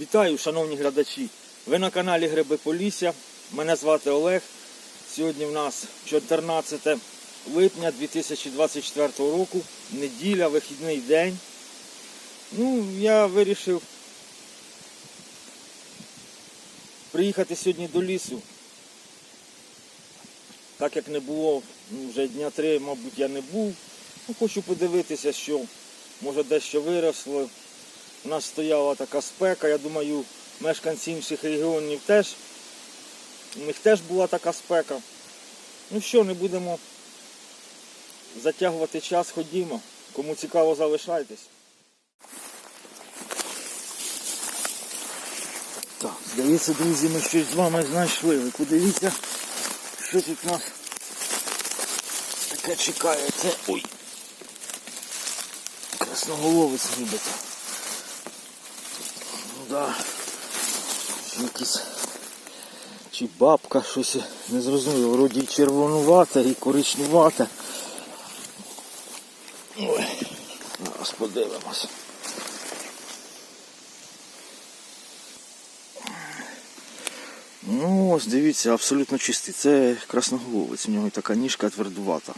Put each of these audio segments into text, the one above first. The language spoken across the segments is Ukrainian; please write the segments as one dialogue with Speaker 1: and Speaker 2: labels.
Speaker 1: Вітаю, шановні глядачі! Ви на каналі Гриби Полісся. Мене звати Олег. Сьогодні в нас 14 липня 2024 року, неділя, вихідний день. Ну, я вирішив приїхати сьогодні до лісу. Так як не було ну, вже дня три, мабуть, я не був. Ну, хочу подивитися, що може дещо виросло. У нас стояла така спека, я думаю, мешканці інших регіонів теж. У них теж була така спека. Ну що, не будемо затягувати час, ходімо. Кому цікаво, залишайтесь. Так, здається, друзі, ми щось з вами знайшли. Ви подивіться, що тут нас таке чекає. Це. Ой. Красноголовець нібито. Да. Чи. Чи бабка щось не зрозуміло. Вроді і червонувате, і коричнувате. Ой, зараз подивимось. Ну ось дивіться, абсолютно чистий. Це красноголовець, у нього така ніжка твердувата.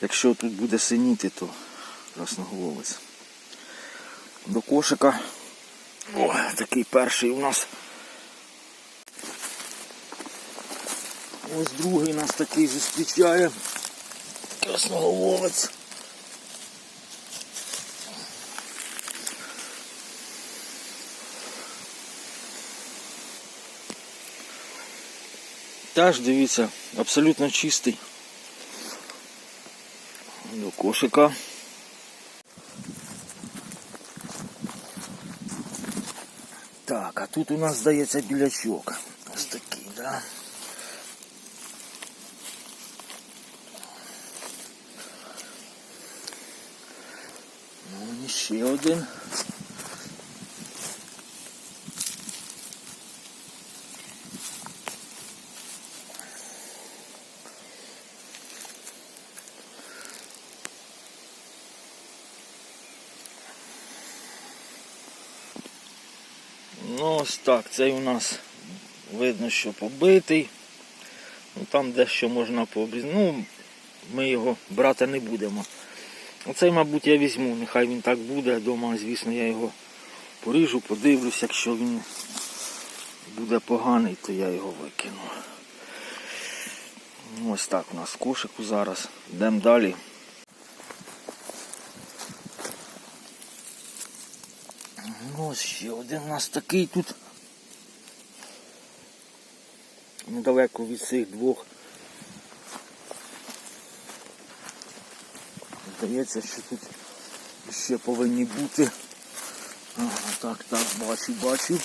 Speaker 1: Якщо тут буде синіти, то красноголовець. До кошика. О, такий перший у нас. Ось другий нас такий зустрічає. Красноголовець. Теж дивіться, абсолютно чистий. До кошика. Так, а тут у нас здається білячок. Ось такий, да? Ну, і ще один. Ну ось так, цей у нас видно, що побитий. Ну, там дещо можна пообрізати. Ну, ми його брати не будемо. Оцей, мабуть, я візьму, нехай він так буде. Дома, звісно, я його поріжу, подивлюсь, якщо він буде поганий, то я його викину. Ну, Ось так у нас кошику зараз. Йдемо далі. Ну, ось ще один у нас такий тут. Недалеко від цих двох. Здається, що тут ще повинні бути. Ага, так, так, бачу, бачу.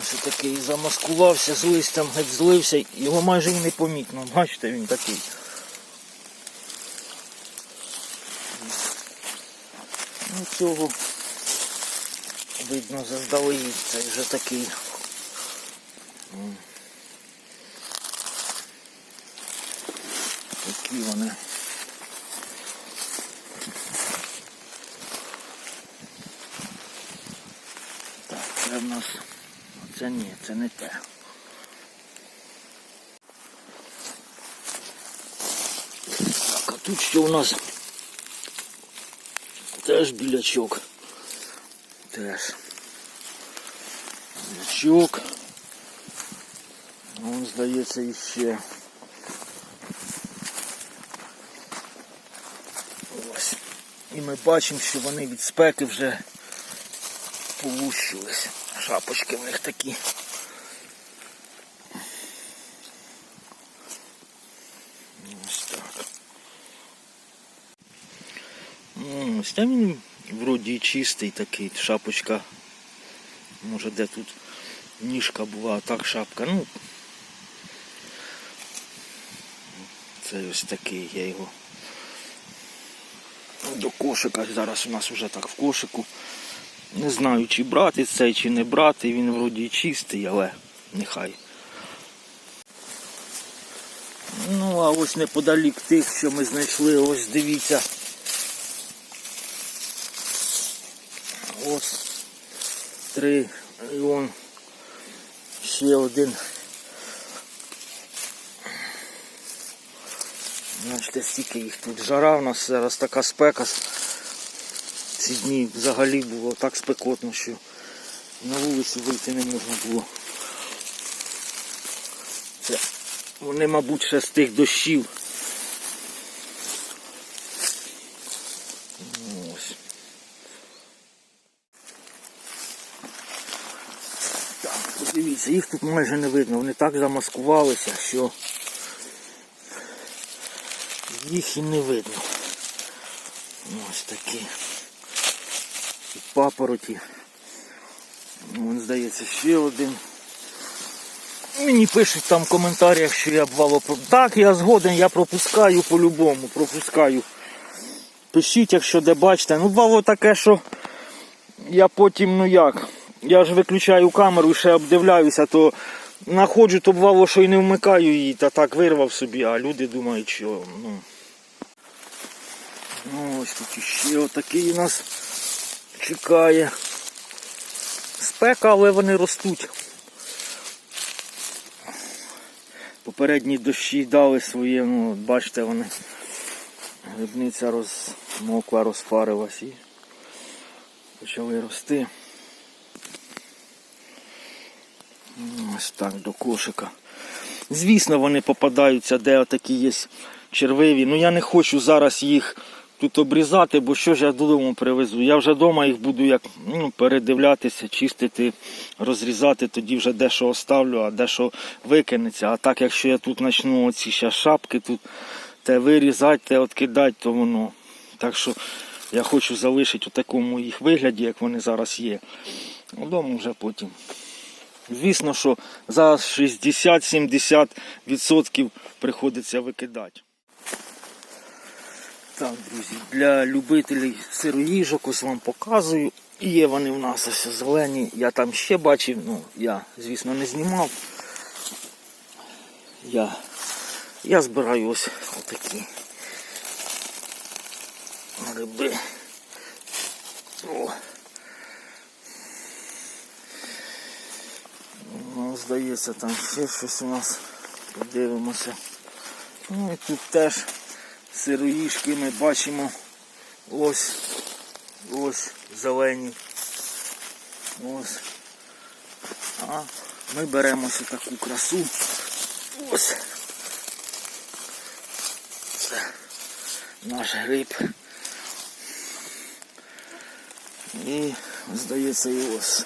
Speaker 1: Ось такий замаскувався з листям, геть злився, його майже і не помітно. Бачите, він такий. Цього видно заздалегідь, це вже такий. Такі вони. Так, це в нас. Це ні, це не те. Так, а тут що у нас? Теж білячок. Теж. Білячок. Вон, здається, іще. Ось. І ми бачимо, що вони від спеки вже полущились. Шапочки в них такі. Ось так. Він вроді чистий такий, шапочка. Може де тут ніжка була, а так шапка. Ну це ось такий, я його до кошика. Зараз у нас вже так в кошику. Не знаю, чи брати цей, чи не брати. Він вроді чистий, але нехай. Ну, а ось неподалік тих, що ми знайшли, ось дивіться. Ось три. І он ще один. Значить, стільки їх тут жара в нас зараз така спека. Ці дні взагалі було так спекотно, що на вулицю вийти не можна було. Це вони, мабуть, ще з тих дощів. Ну, Ось. Так, подивіться, їх тут майже не видно, вони так замаскувалися, що їх і не видно. Ось такі. І папороті. Вон, здається, ще один. Мені пишуть там в коментарях, що я бвало про. Так, я згоден, я пропускаю по-любому, пропускаю. Пишіть, якщо де бачите. Ну, бувало таке, що я потім, ну як, я ж виключаю камеру і ще обдивляюся, то знаходжу, то бувало, що і не вмикаю її, та так вирвав собі, а люди думають, що ну. Ну, ось тут ще отакий нас чекає. Спека, але вони ростуть. Попередні дощі дали своє, ну, бачите, вони. Грибниця розмокла, розпарилась і почали рости. Ну, Ось так до кошика. Звісно, вони попадаються, де такі є червиві. Ну я не хочу зараз їх тут обрізати, бо що ж я додому привезу. Я вже вдома їх буду як ну, передивлятися, чистити, розрізати, тоді вже дещо оставлю, а дещо викинеться. А так, якщо я тут почну оці ще шапки тут те вирізати, те відкидати, то воно. Так що я хочу залишити у такому їх вигляді, як вони зараз є. Вдома вже потім. Звісно, що за 60-70% приходиться викидати. Так, друзі, для любителів сироїжок ось вам показую. Є вони в нас ось зелені. Я там ще бачив, ну я, звісно, не знімав. Я, я збираю ось отакі гриби. О. Ну, здається, там ще щось у нас. Подивимося. Ну і тут теж сироїшки ми бачимо ось ось зелені. Ось. А ми беремо ось таку красу. Ось. Наш гриб. І здається і. Ось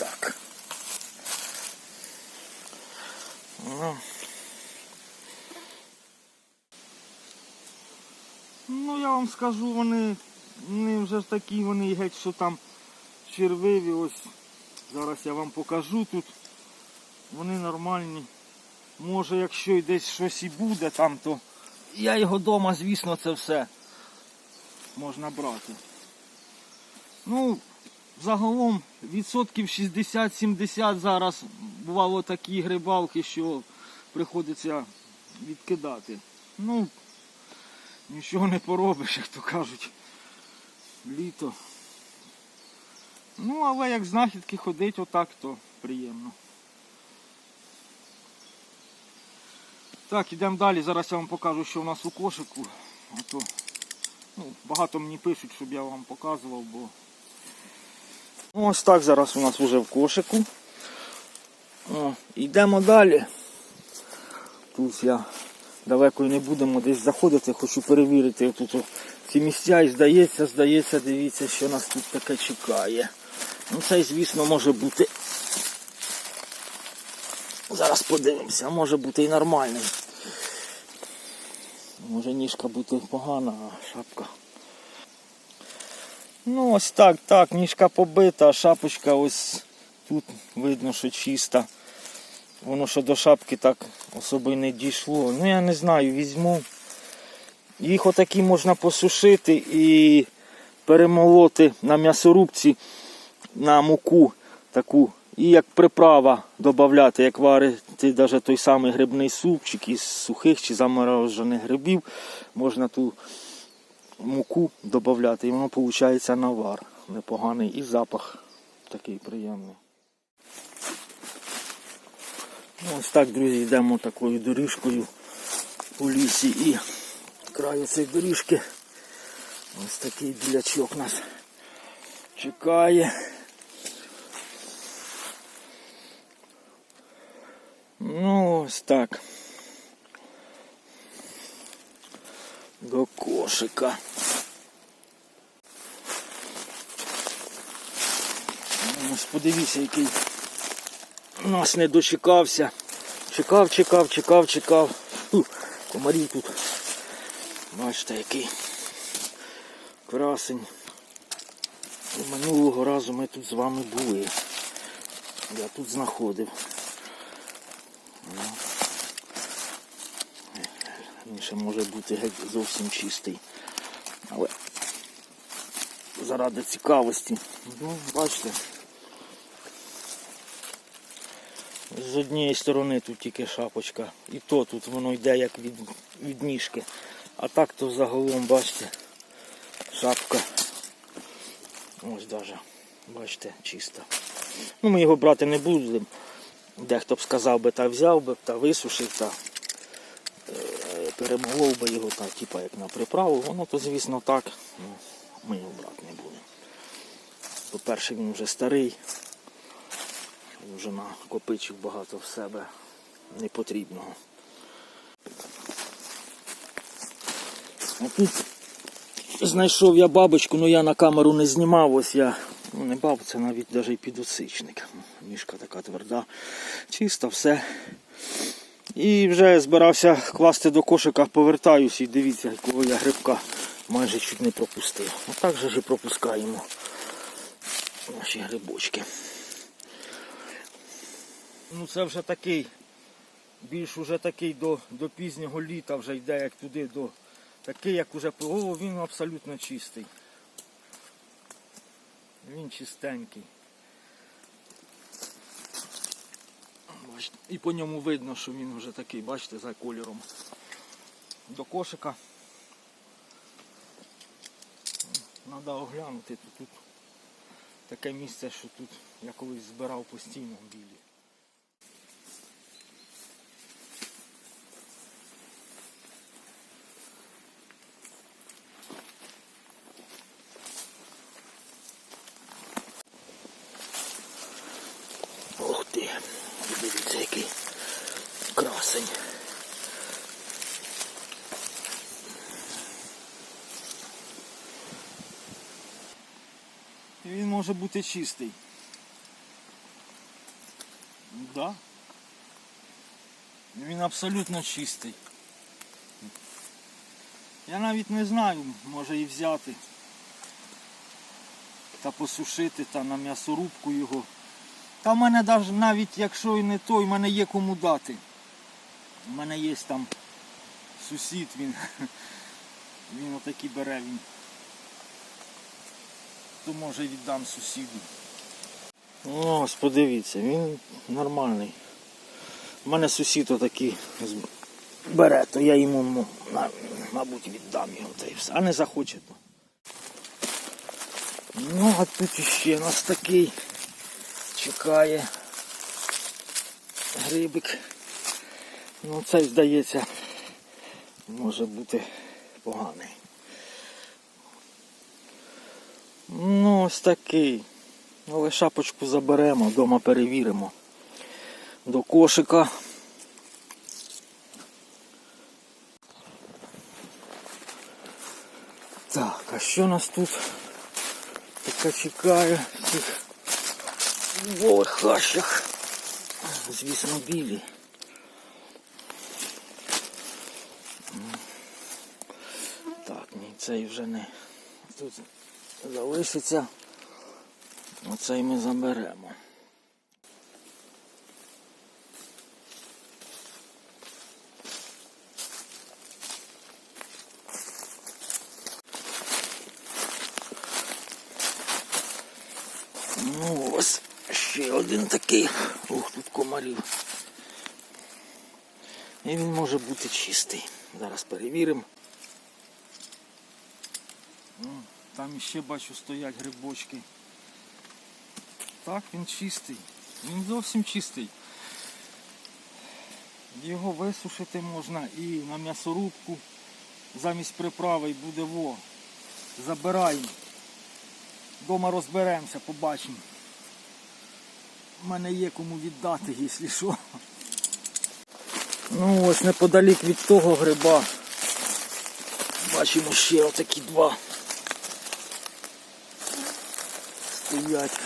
Speaker 1: так. Ну. Ну, я вам скажу, вони, вони вже ж такі, вони геть, що там червиві, ось зараз я вам покажу тут. Вони нормальні. Може, якщо й десь щось і буде там, то я його вдома, звісно, це все можна брати. Ну, загалом відсотків 60-70 зараз бувало такі грибалки, що приходиться відкидати. Ну, нічого не поробиш, як то кажуть. Літо. Ну, але як знахідки ходить отак, то приємно. Так, ідемо далі. Зараз я вам покажу, що у нас у кошику. А то, ну, багато мені пишуть, щоб я вам показував, бо Ну, Ось так зараз у нас вже в кошику. О, Йдемо далі. Тут я далеко не будемо десь заходити, хочу перевірити тут ці місця і здається, здається, дивіться, що нас тут таке чекає. Ну цей, звісно, може бути. Зараз подивимося, може бути і нормальний. Може ніжка бути погана, а шапка. Ну ось так, так, ніжка побита, а шапочка ось тут видно, що чиста. Воно що до шапки так особо й не дійшло. Ну я не знаю, візьму. Їх отакі можна посушити і перемолоти на м'ясорубці на муку таку. І як приправа додати, як варити навіть той самий грибний супчик із сухих чи заморожених грибів, можна ту муку додати, і воно виходить навар. Непоганий і запах такий приємний. Ну, Ось так, друзі, йдемо такою доріжкою у лісі і краю цієї доріжки. Ось такий білячок нас чекає. Ну, ось так. До кошика. Ну, Ось подивіться, який нас не дочекався. Чекав, чекав, чекав, чекав. Фу, комарів тут. Бачите, який красень. Минулого разу ми тут з вами були. Я тут знаходив. Ну. Ще може бути геть зовсім чистий. Але заради цікавості. Ну, бачите. З однієї сторони тут тільки шапочка. І то тут воно йде як від, від ніжки. А так то загалом, бачите, шапка. Ось даже, бачите, чиста. Ну, ми його брати не будемо. Дехто б сказав би, та взяв би, та висушив, та е, перемолов би його, та, типа як на приправу. Воно то, звісно, так. Ну, ми його брати не будемо. По-перше, він вже старий. Вже накопичив багато в себе непотрібного. А знайшов я бабочку, ну я на камеру не знімав, ось я, ну не баб, це навіть навіть підосичник. Мішка така тверда, чиста, все. І вже збирався класти до кошика, повертаюсь і дивіться, якого я грибка майже чуть не пропустив. Отак же ж і пропускаємо наші грибочки. Ну це вже такий, більш уже такий до, до пізнього літа вже йде, як туди до. Такий, як уже о, він абсолютно чистий. Він чистенький. І по ньому видно, що він вже такий, бачите, за кольором. До кошика. Треба оглянути. Тут, тут таке місце, що тут я колись збирав постійно білі. Ух ти, дивіться який красень. І Він може бути чистий. Да. Він абсолютно чистий. Я навіть не знаю, може і взяти та посушити та на м'ясорубку його. Та в мене навіть якщо і не той, в мене є кому дати. У мене є там сусід, він, він отакі бере він. То може віддам сусіду. Ось, подивіться, він нормальний. У мене сусід отакий бере, то я йому, мабуть, віддам його та й все. А не захоче то. Ну, а тут іще нас такий чекає грибик. Ну цей здається може бути поганий. Ну ось такий. Але шапочку заберемо, вдома перевіримо. До кошика. Так, а що нас тут таке чекає в цих голих хащах? Звісно, білі. Так, ні, цей вже не тут залишиться. Оцей ми заберемо. Ну ось ще один такий. Ух, тут комарів. І він може бути чистий. Зараз перевіримо. Ну, Там іще бачу стоять грибочки. Так, він чистий. Він зовсім чистий. Його висушити можна і на м'ясорубку замість приправи і буде во. Забираємо. Дома розберемося, побачимо. У мене є кому віддати, якщо що. Ну ось неподалік від того гриба. Бачимо ще отакі два. Стоять.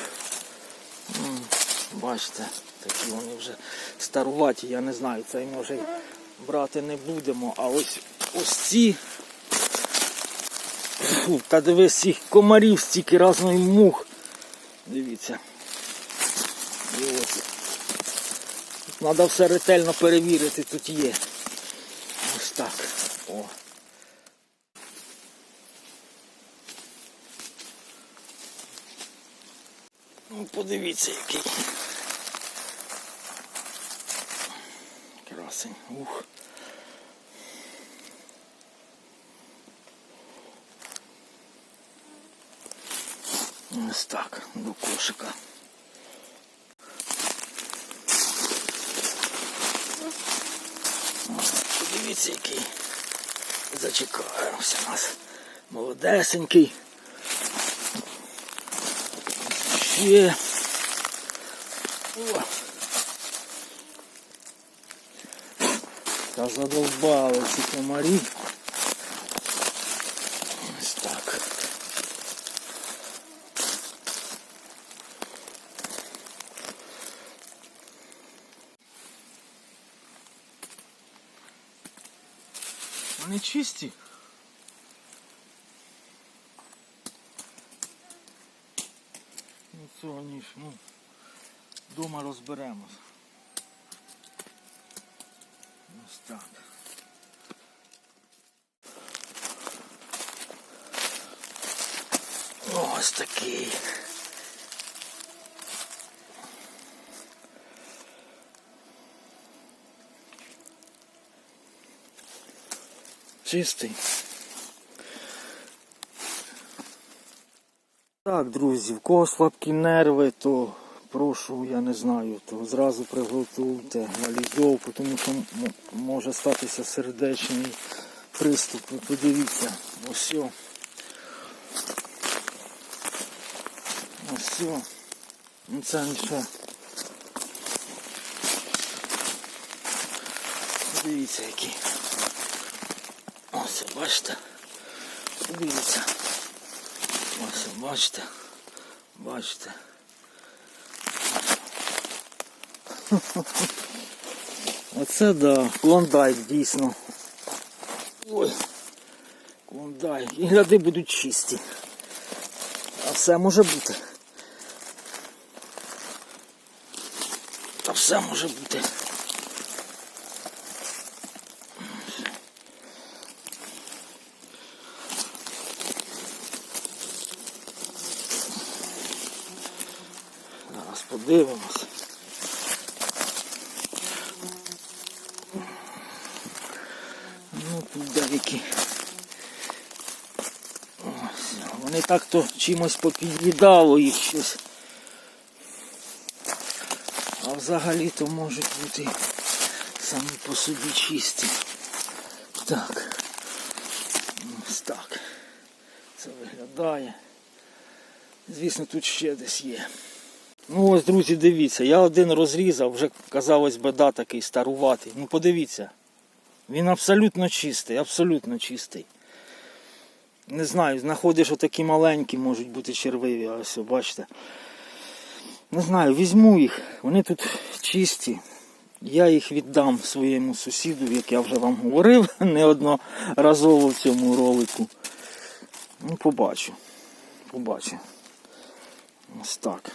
Speaker 1: Бачите, такі вони вже старуваті, я не знаю, цей може брати не будемо. А ось ось ці. Фу, та дивись, цих комарів стільки разної мух. Дивіться. І ось. Треба все ретельно перевірити, тут є. Ось так. О. Ну, подивіться який. Красень. Ух. Ось так, до кошика. Подивіться, який зачекався нас. Молодесенький. Ще. Та задовбали ці комарі. Ось так. Вони чисті. Ну ніж, ну, дома розберемось. Ось так. Ось такий. Чистий. Так, друзі, в кого слабкі нерви, то прошу, я не знаю, то зразу приготуйте валізов, тому що може статися сердечний приступ. Подивіться, ось. Ось. Ну це лише. Подивіться який. Ось, бачите? Подивіться. Ось, бачите? Бачите? Оце да, клондайк дійсно. Ой, клондайк. І гляди будуть чисті. А все може бути. Та все може бути. Зараз подивимось. Ну тут деякі. Ось, вони так то чимось попід'їдало їх щось. А взагалі то можуть бути самі по собі чисті. Так. Ось так. Це виглядає. Звісно, тут ще десь є. Ну ось, друзі, дивіться, я один розрізав, вже казалось би, да, такий старуватий. Ну подивіться. Він абсолютно чистий, абсолютно чистий. Не знаю, знаходиш отакі маленькі, можуть бути червиві, а ось, бачите. Не знаю, візьму їх, вони тут чисті. Я їх віддам своєму сусіду, як я вже вам говорив неодноразово в цьому ролику. Ну, побачу. Побачу. Ось так.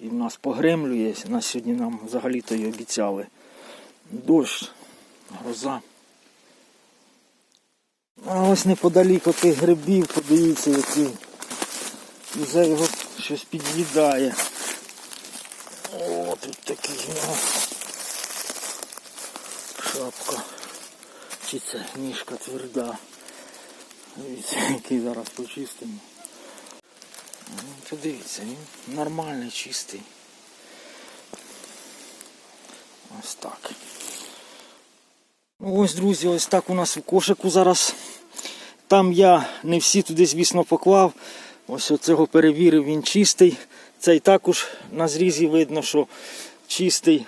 Speaker 1: І в нас погремлює, на сьогодні нам взагалі-то й обіцяли. Дощ, гроза. А ось неподалік отих грибів, подивіться, які вже його щось під'їдає. О, тут такий в нього шапка. Чи це ніжка тверда. Дивіться, який зараз почистимо. Ну, Подивіться, він нормальний, чистий. Ось так. Ось, друзі, ось так у нас в кошику зараз. Там я не всі туди, звісно, поклав. Ось оцього перевірив, він чистий. Цей також на зрізі видно, що чистий.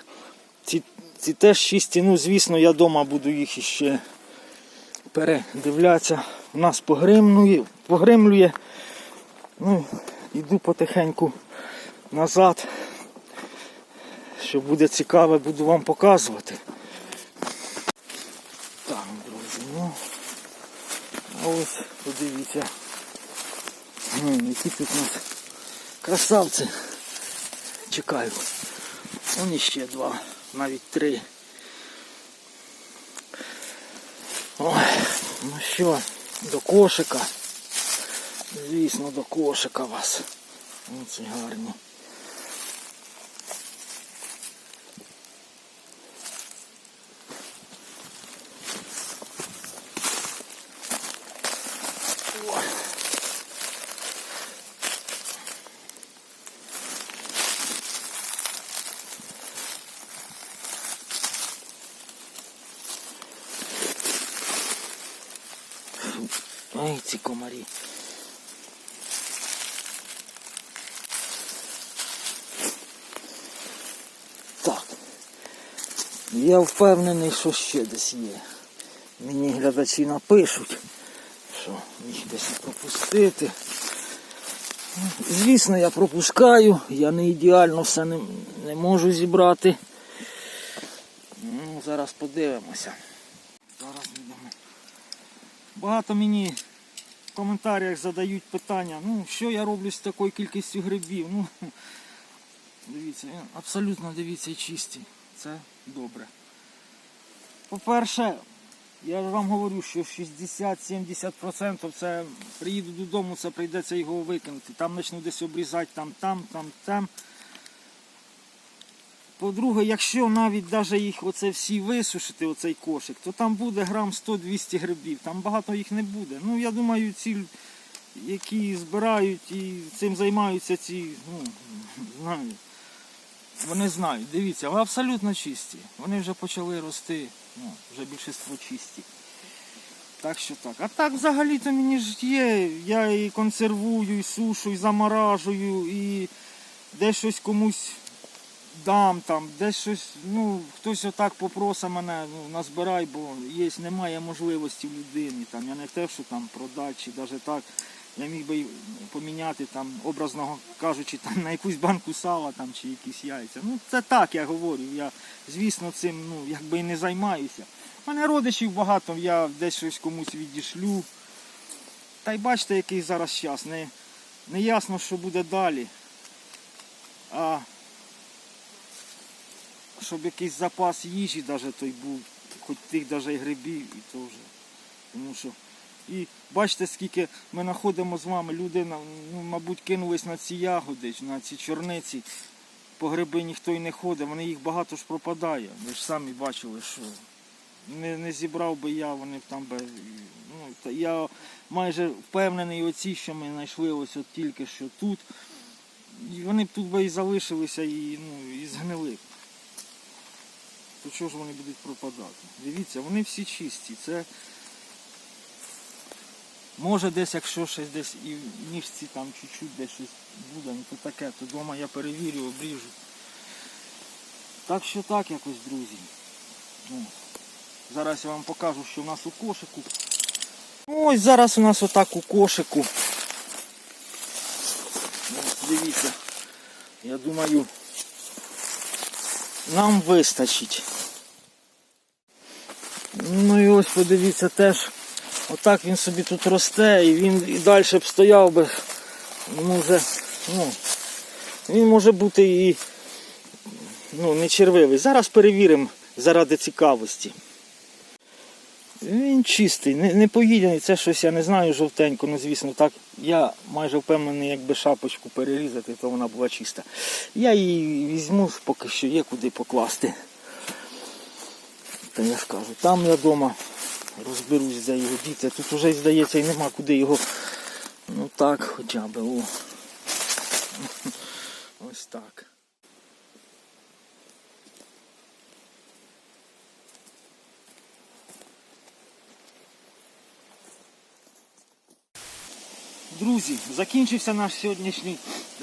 Speaker 1: Ці, ці теж чисті. Ну, звісно, я вдома буду їх іще передивлятися. У нас погримлює, погримлює. Ну, йду потихеньку назад. Що буде цікаве, буду вам показувати. Так, друзі, ну. А ось подивіться. М, Які тут у нас красавці. Чекаю. Вон іще два, навіть три. Ой, ну що, до кошика. Звісно, до кошика вас. Оці гарні. Ой, ці комарі. Так. Я впевнений, що ще десь є. Мені глядачі напишуть, що їх десь пропустити. Звісно, я пропускаю, я не ідеально все не, не можу зібрати. Ну, зараз подивимося. Зараз будемо. Багато мені коментарях задають питання, ну що я роблю з такою кількістю грибів. Ну, дивіться, абсолютно дивіться чисті. Це добре. По-перше, я вам говорю, що 60-70% це приїду додому, це прийдеться його викинути. Там почну десь обрізати, там, там, там, там. По-друге, якщо навіть даже їх оце всі висушити, оцей кошик, то там буде грам 100-200 грибів. Там багато їх не буде. Ну, я думаю, ці, які збирають і цим займаються, ці, ну, знаю, вони знають. Дивіться, вони абсолютно чисті. Вони вже почали рости, ну, вже більшість чисті. Так що так. А так взагалі-то мені ж є. Я і консервую, і сушу, і заморажую, і десь щось комусь дам там, десь щось, ну, хтось отак попросить мене, ну, назбирай, бо є, немає можливості в людини. Там, я не те, що там продати, чи навіть так. Я міг би поміняти там, образно кажучи, там, на якусь банку сала там, чи якісь яйця. Ну це так я говорю. Я, звісно, цим ну, якби і не займаюся. У мене родичів багато, я десь щось комусь відішлю. Та й бачите, який зараз час. Не, не ясно, що буде далі. А щоб якийсь запас їжі даже той був, хоч тих даже і грибів, і то вже. Тому що. І бачите, скільки ми знаходимо з вами, люди, ну, мабуть, кинулись на ці ягоди, на ці чорниці. По гриби ніхто й не ходить, вони їх багато ж пропадає. Ви ж самі бачили, що не, не зібрав би я, вони б там би. Ну, я майже впевнений, оці, що ми знайшли ось от тільки що тут. І вони б тут би і залишилися і, ну, і згнили. То чого ж вони будуть пропадати? Дивіться, вони всі чисті. Це може десь, якщо щось десь і в ніжці там чуть-чуть десь щось буде, ну то таке, то вдома я перевірю, обріжу. Так що так якось, друзі. Ну, зараз я вам покажу, що в нас у кошику. Ось зараз у нас отак у кошику. Ось, дивіться. Я думаю, нам вистачить. Ну і ось подивіться теж, отак він собі тут росте і він і далі б стояв би. Може, ну, він може бути і ну, не червивий. Зараз перевіримо заради цікавості. Він чистий, не, не поїдений, це щось я не знаю жовтенько, ну звісно, так я майже впевнений, якби шапочку перерізати, то вона була чиста. Я її візьму, поки що є куди покласти. Та я ж кажу, там я вдома розберусь, де його діти. Тут вже здається і нема куди його. Ну так, хоча б. О. Ось так. Друзі, закінчився наш сьогоднішній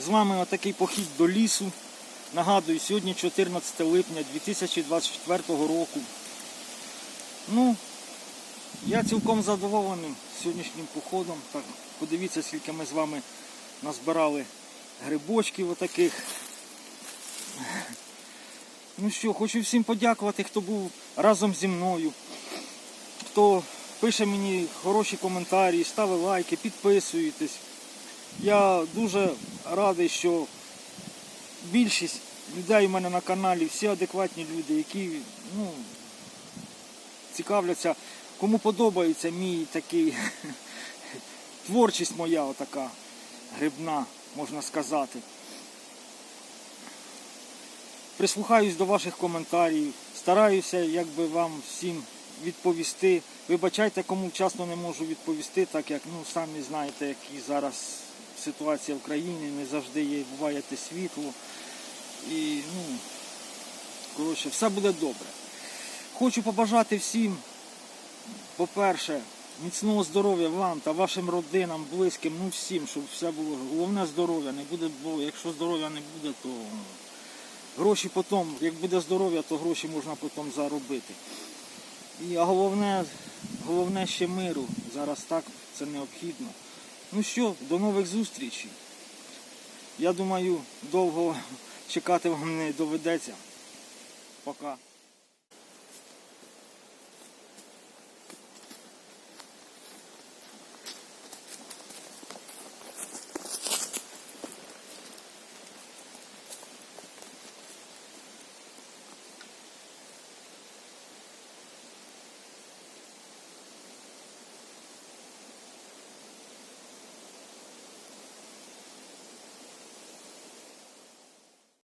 Speaker 1: з вами отакий похід до лісу. Нагадую, сьогодні 14 липня 2024 року. Ну, я цілком задоволений сьогоднішнім походом. Так, подивіться, скільки ми з вами назбирали грибочків отаких. Ну що, хочу всім подякувати, хто був разом зі мною, хто пише мені хороші коментарі, ставить лайки, підписуєтесь. Я дуже радий, що більшість людей у мене на каналі, всі адекватні люди, які ну, цікавляться, кому подобається мій такий творчість моя отака грибна, можна сказати. Прислухаюсь до ваших коментарів, стараюся якби вам всім відповісти. Вибачайте, кому вчасно не можу відповісти, так як ну самі знаєте, які зараз ситуація в країні, не завжди є, буває те світло. І ну, коротше, все буде добре. Хочу побажати всім, по-перше, міцного здоров'я вам та вашим родинам, близьким, ну всім, щоб все було. Головне здоров'я, не буде, бо якщо здоров'я не буде, то ну, гроші потім, як буде здоров'я, то гроші можна потім заробити. І головне, головне ще миру. Зараз так це необхідно. Ну що, до нових зустрічей. Я думаю, довго чекати вам не доведеться. Пока.